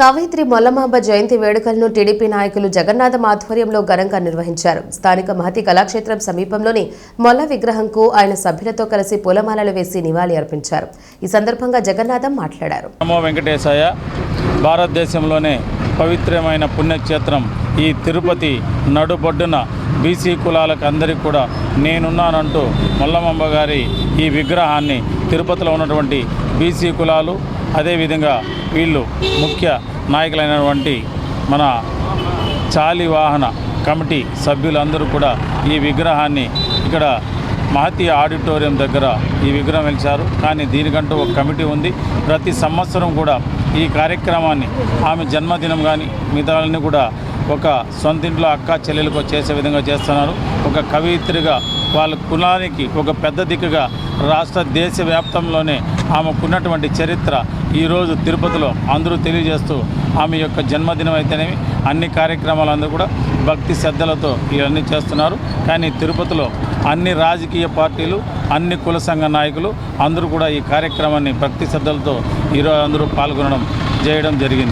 కవయిత్రి మొల్లమాంబ జయంతి వేడుకలను టీడీపీ నాయకులు జగన్నాథం ఆధ్వర్యంలో ఘనంగా నిర్వహించారు. స్థానిక మహతి కళాక్షేత్రం సమీపంలోని మొల్ల విగ్రహంకు ఆయన సభ్యులతో కలిసి పూలమాలలు వేసి నివాళి అర్పించారు. ఈ సందర్భంగా జగన్నాథం మాట్లాడారు. నమో వెంకటేశాయ భారతదేశంలోనే పవిత్రమైన పుణ్యక్షేత్రం ఈ తిరుపతి నడుబొడ్డున బీసీ కులాలకు అందరికీ కూడా నేనున్నానంటూ మల్లమ్మ గారి ఈ విగ్రహాన్ని తిరుపతిలో ఉన్నటువంటి బీసీ కులాలు అదేవిధంగా వీళ్ళు ముఖ్య నాయకులైనటువంటి మన చాలి వాహన కమిటీ సభ్యులందరూ కూడా ఈ విగ్రహాన్ని ఇక్కడ మహతి ఆడిటోరియం దగ్గర ఈ విగ్రహం వెలిచారు కానీ దీనికంటూ ఒక కమిటీ ఉంది. ప్రతి సంవత్సరం కూడా ఈ కార్యక్రమాన్ని ఆమె జన్మదినం కానీ మిగతాలన్నీ కూడా ఒక సొంతింట్లో అక్క చెల్లెలకు చేసే విధంగా చేస్తున్నారు. ఒక కవిత్రిగా వాళ్ళ కులానికి ఒక పెద్ద దిక్కుగా రాష్ట్ర దేశవ్యాప్తంలోనే ఆమెకున్నటువంటి చరిత్ర ఈరోజు తిరుపతిలో అందరూ తెలియజేస్తూ ఆమె యొక్క జన్మదినం అయితేనేమి అన్ని కార్యక్రమాలు అందరూ కూడా భక్తి శ్రద్ధలతో ఇవన్నీ చేస్తున్నారు. కానీ తిరుపతిలో అన్ని రాజకీయ పార్టీలు అన్ని కుల సంఘ నాయకులు అందరూ కూడా ఈ కార్యక్రమాన్ని భక్తి శ్రద్ధలతో ఈరోజు అందరూ పాల్గొనడం చేయడం జరిగింది.